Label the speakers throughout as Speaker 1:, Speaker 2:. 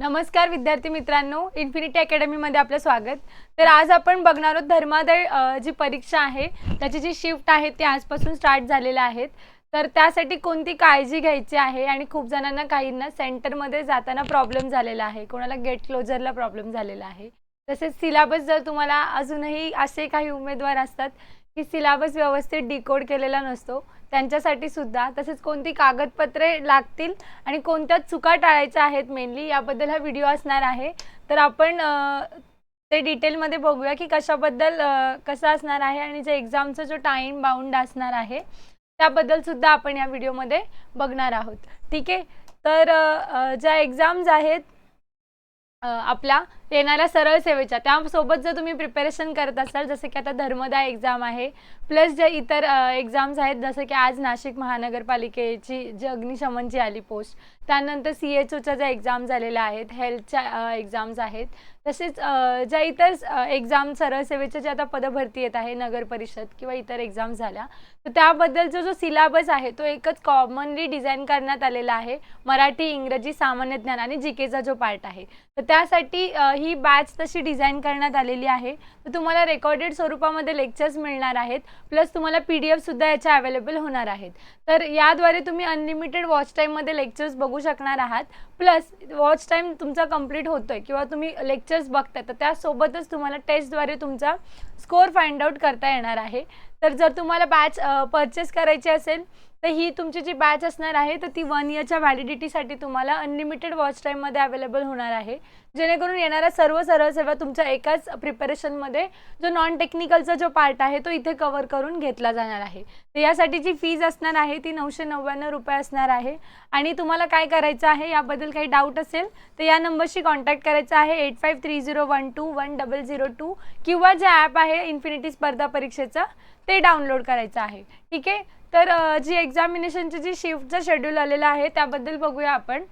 Speaker 1: नमस्कार विद्यार्थी मित्रांनो इन्फिनिटी अकॅडमीमध्ये आपलं स्वागत. तर आज आपण बघणार आहोत धर्मादय जी परीक्षा आहे त्याची जी शिफ्ट आहे ती आजपासून स्टार्ट झालेल्या आहेत. तर त्यासाठी कोणती काळजी घ्यायची आहे आणि खूप जणांना काहींना सेंटरमध्ये जाताना प्रॉब्लेम झालेला आहे कोणाला गेट क्लोजरला प्रॉब्लेम झालेला आहे. तसेच सिलेबस जर तुम्हाला अजूनही असे काही उमेदवार असतात की सिलेबस व्यवस्थित डिकोड केलेला नसतो. त्यांच्यासाठी सुद्धा तसेच कोणती कागदपत्रे लागतील आणि कोणत्या चुका टाळायच्या आहेत मेनली याबद्दल हा व्हिडिओ असणार आहे. तर आपण ते डिटेलमध्ये बघूया की कशाबद्दल कसं असणार आहे आणि जे एक्झामचा जो टाईम बाउंड असणार आहे त्याबद्दल सुद्धा आपण या व्हिडिओमध्ये बघणार आहोत. ठीक आहे? तर ज्या एक्झाम्स आहेत आपल्या येणाऱ्या सरळ सेवेच्या. त्यासोबत जर तुम्ही प्रिपरेशन करत असाल जसं की आता धर्मदाय एक्झाम आहे प्लस ज्या इतर एक्झाम्स आहेत जसं की आज नाशिक महानगरपालिकेची जी अग्निशमनची आली पोस्ट त्यानंतर सी एच ओच्या ज्या एक्झाम झालेल्या आहेत हेल्थच्या एक्झाम्स आहेत तसेच ज्या इतर एक्झाम सरळसेवेच्या ज्या आता पदभरती येत आहे नगर परिषद किंवा इतर एक्झाम्स झाल्या तर त्याबद्दलचा जो सिलेबस आहे तो एकच कॉमनली डिझाईन करण्यात आलेला आहे मराठी इंग्रजी सामान्य ज्ञान आणि जी केचा जो पार्ट आहे. तर त्यासाठी ही बॅच तशी डिझाईन करण्यात आलेली आहे. तर तुम्हाला रेकॉर्डेड स्वरूपामध्ये लेक्चर्स मिळणार आहेत प्लस तुम्हाला पी डी एफसुद्धा याच्या अवेलेबल होणार आहेत. तर याद्वारे तुम्ही अनलिमिटेड वॉच टाईममध्ये लेक्चर्स बघू शकणार आहात. प्लस वॉच टाईम तुमचा कंप्लीट होतोय किंवा तुम्ही लेक्चर्स बघताय तर त्यासोबतच तुम्हाला टेस्टद्वारे तुमचा स्कोअर फाइंड आउट करता येणार आहे. तर जर तुम्हाला बॅच परचेस करायची असेल तर ही तुमची जी बॅच असणार आहे तर ती वन इयरच्या व्हॅलिडिटीसाठी तुम्हाला अनलिमिटेड वॉच टाईममध्ये अवेलेबल होणार आहे. जेणेकरून येणाऱ्या सर्व सरळ सेवा तुमच्या एकाच प्रिपरेशनमध्ये जो नॉन टेक्निकलचा जो पार्ट आहे तो इथे कवर करून घेतला जाणार आहे. तर यासाठी जी फीज असणार आहे ती नऊशे नव्याण्णव रुपये असणार आहे. आणि तुम्हाला काय करायचं आहे याबद्दल काही डाऊट असेल तर या नंबरशी कॉन्टॅक्ट करायचा आहे eight five three zero one two one double zero two किंवा जे ॲप आहे इन्फिनिटी स्पर्धा परीक्षेचं ते डाउनलोड करायचं आहे. ठीक आहे? तर जी एक्झामिनेशनची जी शिफ्टचं शेड्यूल आलेलं आहे त्याबद्दल बघूया आपण.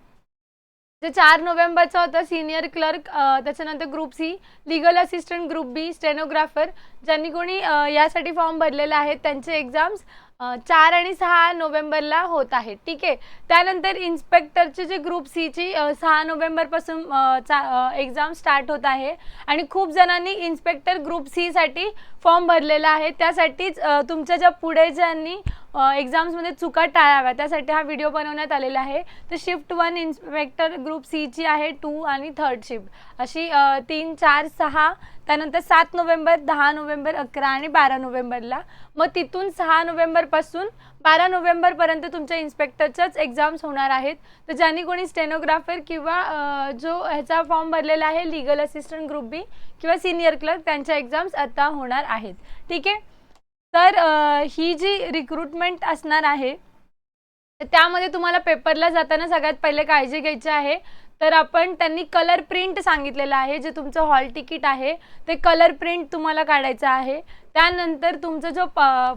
Speaker 1: जे चार नोव्हेंबरचं होतं सिनियर क्लर्क त्याच्यानंतर group C legal assistant group B stenographer ज्यांनी कोणी यासाठी फॉर्म भरलेले आहेत त्यांचे एक्झाम्स चार आणि सहा नोव्हेंबरला होत आहेत. ठीक आहे? त्यानंतर इन्स्पेक्टरचे जे ग्रुप सीची सहा नोव्हेंबरपासून एक्झाम स्टार्ट होत आहे. आणि खूप जणांनी इन्स्पेक्टर ग्रुप सीसाठी फॉर्म भरलेला आहे. त्यासाठीच तुमच्या ज्या पुढे ज्यांनी एक्झाम्समध्ये चुका टाळाव्या त्यासाठी हा व्हिडिओ बनवण्यात आलेला आहे. तर शिफ्ट वन इन्स्पेक्टर ग्रुप सीची आहे टू आणि थर्ड शिफ्ट अशी तीन चार सहा त्यानंतर सात नोव्हेंबर दहा नोव्हेंबर अकरा आणि बारा नोव्हेंबरला. मग तिथून सहा नोव्हेंबरपासून बारा नोव्हेंबरपर्यंत तुमच्या इन्स्पेक्टरच्याच एक्झाम्स होणार आहेत. तर ज्यांनी कोणी स्टेनोग्राफर किंवा जो ह्याचा फॉर्म भरलेला आहे लिगल असिस्टंट ग्रुप बी किंवा सिनियर क्लर्क त्यांच्या एक्झाम्स आता होणार आहेत. ठीक आहे? तर ही जी रिक्रुटमेंट असणार आहे तर त्यामध्ये तुम्हाला पेपरला जाताना सगळ्यात पहिले काळजी घ्यायची आहे. तर आपण त्यांनी कलर प्रिंट सांगितलेलं आहे जे तुमचं हॉल तिकीट आहे ते कलर प्रिंट तुम्हाला काढायचं आहे. त्यानंतर तुमचा जो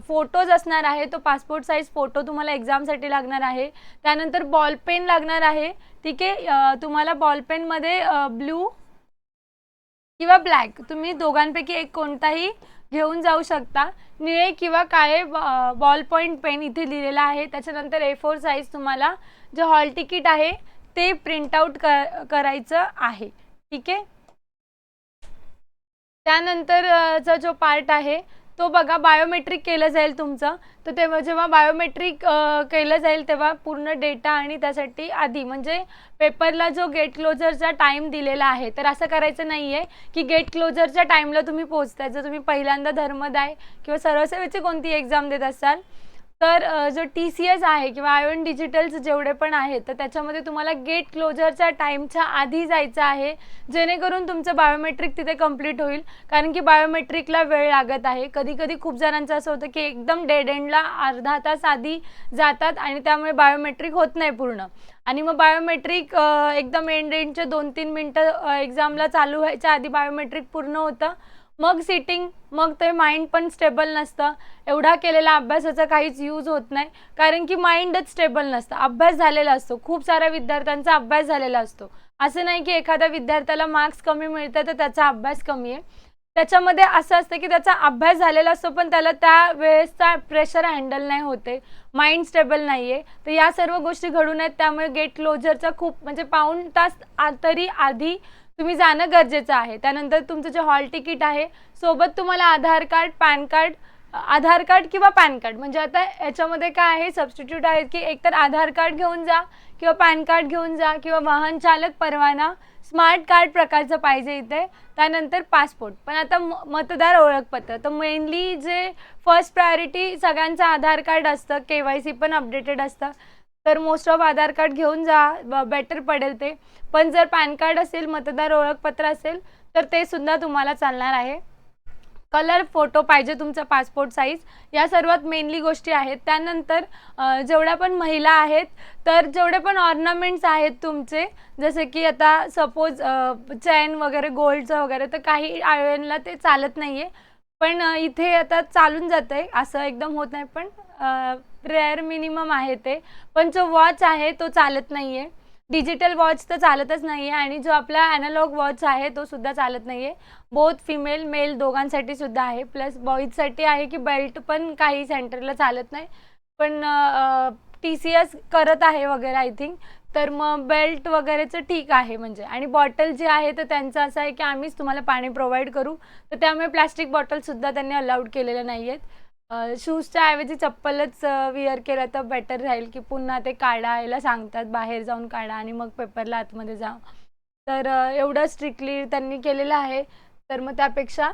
Speaker 1: फोटोज असणार आहे तो पासपोर्ट साईज फोटो तुम्हाला एक्झामसाठी लागणार आहे. त्यानंतर बॉल पेन लागणार आहे. ठीक आहे? तुम्हाला बॉल पेनमध्ये ब्ल्यू किंवा ब्लॅक तुम्ही दोघांपैकी एक कोणताही घेऊन जाऊ शकता. निळे किंवा काळे बॉल पॉईंट पेन इथे लिहिलेला आहे. त्याच्यानंतर ए फोर साईज तुम्हाला जे हॉल तिकीट आहे ते प्रिंट कर करायचं आहे. ठीक आहे? त्यानंतरचा जो पार्ट आहे तो बघा बायोमेट्रिक केलं जाईल तुमचं. तर तेव्हा जेव्हा बायोमेट्रिक केलं जाईल तेव्हा पूर्ण डेटा आणि त्यासाठी आधी म्हणजे पेपरला जो गेट क्लोजरचा टाईम दिलेला आहे तर असं करायचं नाही आहे की गेट क्लोजरच्या टाईमला तुम्ही पोहोचताय. जर तुम्ही पहिल्यांदा धर्मदाय किंवा सरळसेवेची कोणती एक्झाम देत असाल तर जो टी सी एस आहे किंवा आयन डिजिटल्स जेवढे पण आहेत तर त्याच्यामध्ये तुम्हाला गेट क्लोजरच्या टाईमच्या आधी जायचं आहे जेणेकरून तुमचं बायोमेट्रिक तिथे कंप्लीट होईल. कारण की बायोमेट्रिकला वेळ लागत आहे. कधी कधी खूप जणांचं असं होतं की एकदम डेड एंडला अर्धा तास आधी जातात आणि त्यामुळे बायोमेट्रिक होत नाही पूर्ण. आणि मग बायोमेट्रिक एकदम एंड एंडच्या दोन तीन मिनटं एक्झामला चालू व्हायच्या आधी बायोमेट्रिक पूर्ण होतं. मग सिटिंग मग ते माइंड पण स्टेबल नसतं. एवढा केलेला अभ्यासाचा काहीच यूज होत नाही. कारण की माइंडच स्टेबल नसतं. अभ्यास झालेला असतो. खूप साऱ्या विद्यार्थ्यांचा अभ्यास झालेला असतो. असं नाही की एखाद्या विद्यार्थ्याला मार्क्स कमी मिळतात तर त्याचा अभ्यास कमी आहे. त्याच्यामध्ये असं असतं की त्याचा अभ्यास झालेला असतो पण त्याला त्या वेळेसचा प्रेशर हँडल नाही होते. माइंड स्टेबल नाही आहे तर या सर्व गोष्टी घडून आहेत. त्यामुळे गेट क्लोजरचा खूप म्हणजे पाऊण तास तरी आधी तुम्ही जाणं गरजेचं आहे. त्यानंतर तुमचं जे हॉल तिकीट आहे सोबत तुम्हाला Aadhaar card PAN card Aadhaar card PAN pan card. म्हणजे आता याच्यामध्ये काय आहे सबस्टिट्यूट आहेत की एकतर आधार कार्ड घेऊन जा किंवा पॅन कार्ड घेऊन जा किंवा वाहन चालक परवाना स्मार्ट कार्ड प्रकारचं पाहिजे इथे. त्यानंतर पासपोर्ट. पण आता म मतदार ओळखपत्र. तर मेनली जे फर्स्ट प्रायोरिटी सगळ्यांचं आधार कार्ड असतं के वाय सी पण अपडेटेड असतं. तर मोस्ट ऑफ आधार कार्ड घेऊन जा बेटर पडेल ते. पण जर पॅन कार्ड असेल मतदार ओळखपत्र असेल तर ते सुद्धा तुम्हाला चालणार आहे. कलर फोटो पाहिजे तुमचा पासपोर्ट साईज या सर्वात मेनली गोष्टी आहेत. त्यानंतर जेवढ्या पण महिला आहेत तर जेवढे पण ऑर्नामेंट्स आहेत तुमचे जसे की आता सपोज चैन वगैरे गोल्डचं वगैरे तर काही आयोजनला ते चालत नाही आहे पण इथे आता चालून जातं आहे असं एकदम होत नाही पण रेअर मिनिमम आहे ते. पण जो वॉच आहे तो चालत नाही आहे डिजिटल वॉच तर चालतच नाही आहे आणि जो आपला ॲनालॉग वॉच आहे तो सुद्धा चालत नाही आहे बोथ फिमेल मेल दोघांसाठी सुद्धा आहे. प्लस बॉईजसाठी आहे की बेल्ट पण काही सेंटरला चालत नाही. पण टी सी एस करत आहे वगैरे आय थिंक तर मग बेल्ट वगैरेचं ठीक आहे म्हणजे. आणि बॉटल जे आहे तर त्यांचं असं आहे की आम्हीच तुम्हाला पाणी प्रोव्हाइड करू. तर त्यामुळे प्लॅस्टिक बॉटलसुद्धा त्यांनी अलाउड केलेल्या नाही आहेत शूजच्या ऐवजी चप्पलच विअर केलं तर बेटर राहील की पुन्हा ते काढायला सांगतात बाहेर जाऊन काढा आणि मग पेपरला आतमध्ये जा. तर एवढं स्ट्रिक्टली त्यांनी केलेलं आहे. तर मग त्यापेक्षा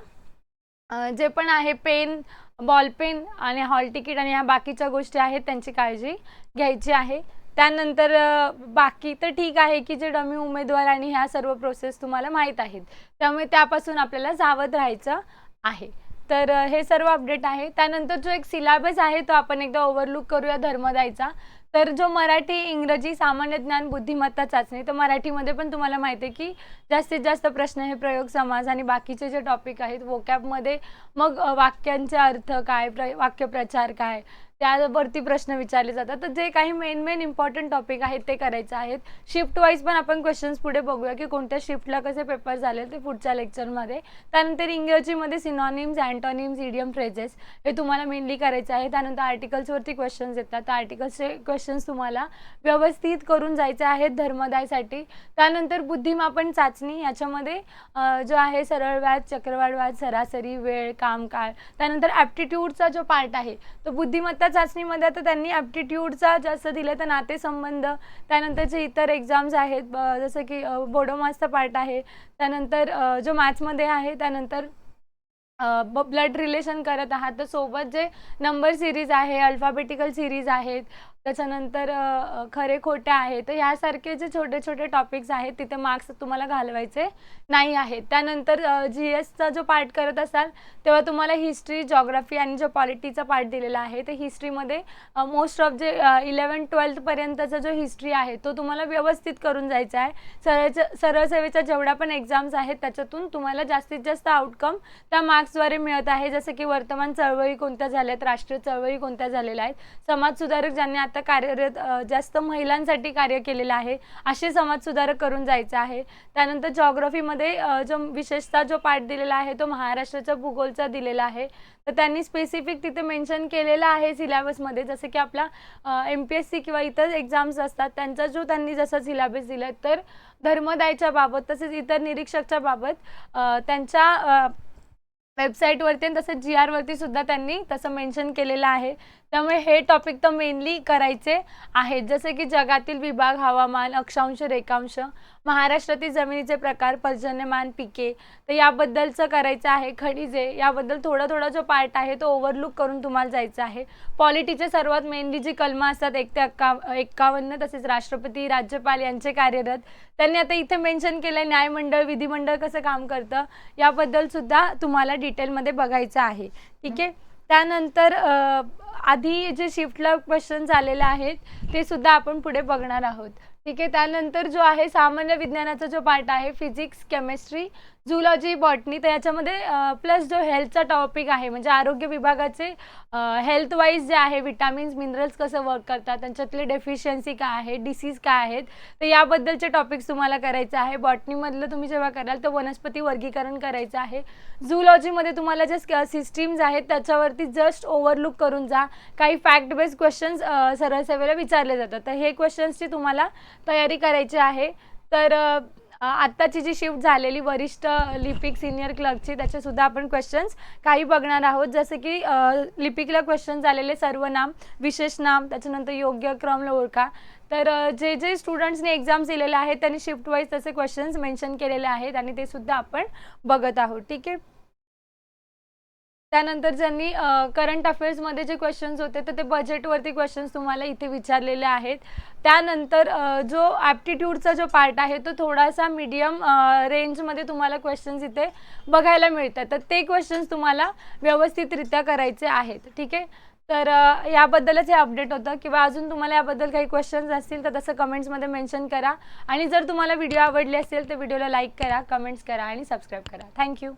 Speaker 1: जे पण आहे पेन बॉल पेन आणि हॉल तिकीट आणि ह्या बाकीच्या गोष्टी आहेत त्यांची काळजी घ्यायची आहे. त्यानंतर बाकी तर ठीक आहे की जे डमी उमेदवार आणि ह्या सर्व प्रोसेस तुम्हाला माहीत आहेत. त्यामुळे त्यापासून आपल्याला सावध राहायचं आहे. तर हे सर्व अपडेट आहे. त्यानंतर जो एक सिलेबस आहे तो आपण एकदा ओव्हरलुक करूया धर्मदायचा. तर जो मराठी इंग्रजी सामान्य ज्ञान बुद्धिमत्ता चाचणी तर मराठीमध्ये पण तुम्हाला माहिती आहे की जास्तीत जास्त प्रश्न हे प्रयोग समाज आणि बाकीचे जे टॉपिक आहेत वोकॅबमध्ये मग वाक्यांचे अर्थ काय प्र वाक्यप्रचार काय त्यावरती प्रश्न विचारले जातात. तर जे काही मेन मेन इम्पॉर्टंट टॉपिक आहेत ते करायचे आहेत. शिफ्ट वाईज पण आपण क्वेश्चन्स पुढे बघूया की कोणत्या शिफ्टला कसे पेपर झाले ते पुढच्या लेक्चरमध्ये त्यानंतर इंग्रजीमध्ये सिनॉनिम्स अँटॉनिम्स इडियम फ्रेजेस हे तुम्हाला मेनली करायचे आहे. त्यानंतर आर्टिकल्सवरती क्वेश्चन्स येतात. त्या आर्टिकल्सचे क्वेश्चन्स तुम्हाला व्यवस्थित करून जायचे आहेत धर्मदायसाठी. त्यानंतर बुद्धिमापन चाचणी याच्यामध्ये जो आहे सरळ व्याज चक्रवाढ व्याज सरासरी वेळ कामकाळ. त्यानंतर ॲप्टिट्यूडचा जो पार्ट आहे तो बुद्धिमत्ता चाचणीमध्ये आता त्यांनी ॲप्टिट्यूडचा जास्त दिलं तर नातेसंबंध त्यानंतर जे इतर एक्झाम्स आहेत जसं की बोडोमासचा पार्ट आहे त्यानंतर जो मॅथ्समध्ये आहे त्यानंतर ब्लड रिलेशन करत आहात. तर सोबत जे नंबर सिरीज आहे अल्फाबेटिकल सिरीज आहेत त्याच्यानंतर खरे खोटे आहे. तर ह्यासारखे जे छोटे छोटे टॉपिक्स आहेत तिथे मार्क्स तुम्हाला घालवायचे नाही आहेत. त्यानंतर जी एसचा जो पार्ट करत असाल तेव्हा तुम्हाला हिस्ट्री जॉग्राफी आणि जो पॉलिटीचा पार्ट दिलेला आहे तर हिस्ट्रीमध्ये मोस्ट ऑफ जे इलेवन ट्वेल्थपर्यंतचा जो हिस्ट्री आहे तो तुम्हाला व्यवस्थित करून जायचा आहे. सरळ सरळ सेवेच्या जेवढ्या पण एक्झाम्स आहेत त्याच्यातून तुम्हाला जास्तीत जास्त आउटकम त्या मार्क्सद्वारे मिळत आहे. जसं की वर्तमान चळवळी कोणत्या झाल्या आहेत राष्ट्रीय चळवळी कोणत्या झालेल्या आहेत समाजसुधारक ज्यांनी आता कार्यरत जास्त महिलांसाठी कार्य केलेलं आहे असे समाजसुधारक करून जायचं आहे. त्यानंतर जॉग्रफीमध्ये जो विशेषतः जो पाठ दिलेला आहे तो महाराष्ट्राच्या भूगोलचा दिलेला आहे. तर त्यांनी स्पेसिफिक तिथे मेन्शन केलेलं आहे सिलेबसमध्ये जसं की आपला एम पी एस सी किंवा इतर एक्झाम्स असतात त्यांचा जो त्यांनी जसा सिलेबस दिला तर धर्मदायच्या बाबत तसेच इतर निरीक्षकच्या बाबत त्यांच्या वेबसाईटवरती आणि तसंच जी आरवरती सुद्धा त्यांनी तसं मेन्शन केलेलं आहे. त्यामुळे हे टॉपिक तर मेनली करायचे आहेत. जसे की जगातील विभाग हवामान अक्षांश रेखांश महाराष्ट्रातील जमिनीचे प्रकार पर्जन्यमान पिके तर याबद्दलचं करायचं आहे. खनिजे याबद्दल थोडा थोडा जो पार्ट आहे तो ओव्हरलुक करून तुम्हाला जायचं आहे. पॉलिटीचे सर्वात मेनली जी कलमं असतात एक ते अक्का एक्कावन्न तसेच राष्ट्रपती राज्यपाल यांचे कार्यरत त्यांनी आता इथे मेन्शन केलं आहे न्यायमंडळ विधिमंडळ कसं काम करतं याबद्दलसुद्धा तुम्हाला डिटेलमध्ये बघायचं आहे. ठीक आहे? त्यानंतर आधी जे शिफ्टला क्वेश्चन्स आलेले आहेत ते सुद्धा आपण पुढे बघणार आहोत. ठीक आहे त्यानंतर जो आहे सामान्य विज्ञानाचा जो पार्ट आहे फिजिक्स केमिस्ट्री झुलॉजी बॉटनी तर याच्यामध्ये प्लस जो हेल्थचा टॉपिक आहे म्हणजे आरोग्य विभागाचे हेल्थ वाईज जे आहे विटामिन्स मिनरल्स कसं वर्क करतात त्यांच्यातले डेफिशियन्सी काय आहे डिसीज काय आहेत तर याबद्दलचे टॉपिक्स तुम्हाला करायचे आहे. बॉटनीमधलं तुम्ही जेव्हा कराल तर वनस्पती वर्गीकरण करायचं आहे. झुलॉजीमध्ये तुम्हाला जे सिस्टीम्स आहेत त्याच्यावरती जस्ट ओव्हरलुक करून जा. काही फॅक्ट बेस्ड क्वेश्चन्स सरळ सेवेला विचारले जातात. तर हे क्वेश्चन्सची तुम्हाला तयारी करायची आहे. तर आत्ताची जी शिफ्ट झालेली वरिष्ठ लिपिक सिनियर क्लर्कची त्याचे सुद्धा आपण क्वेश्चन्स काही बघणार आहोत. जसे की लिपिकला क्वेश्चन झालेले सर्वनाम विशेष नाम त्याच्यानंतर योग्य क्रम ओळखा. तर जे जे स्टुडंट्सने एक्झाम्स दिलेले आहेत त्यांनी शिफ्ट वाईज तसे क्वेश्चन्स मेन्शन केलेले आहेत आणि ते सुद्धा आपण बघत आहोत. ठीक आहे? त्यानंतर ज्यांनी करंट अफेअर्समध्ये जे क्वेश्चन्स होते तर ते बजेटवरती क्वेश्चन्स तुम्हाला इथे विचारलेले आहेत. त्यानंतर जो ॲप्टिट्यूडचा जो पार्ट आहे तो थोडासा मीडियम रेंजमध्ये तुम्हाला क्वेश्चन्स इथे बघायला मिळतात. तर ते क्वेश्चन्स तुम्हाला व्यवस्थितरित्या करायचे आहेत. ठीक आहे? तर याबद्दलच हे अपडेट होतं. किंवा अजून तुम्हाला याबद्दल काही क्वेश्चन्स असतील तर तसं कमेंट्समध्ये मेन्शन करा. आणि जर तुम्हाला व्हिडिओ आवडले असेल तर व्हिडिओला लाईक करा कमेंट्स करा आणि सबस्क्राईब करा. थँक्यू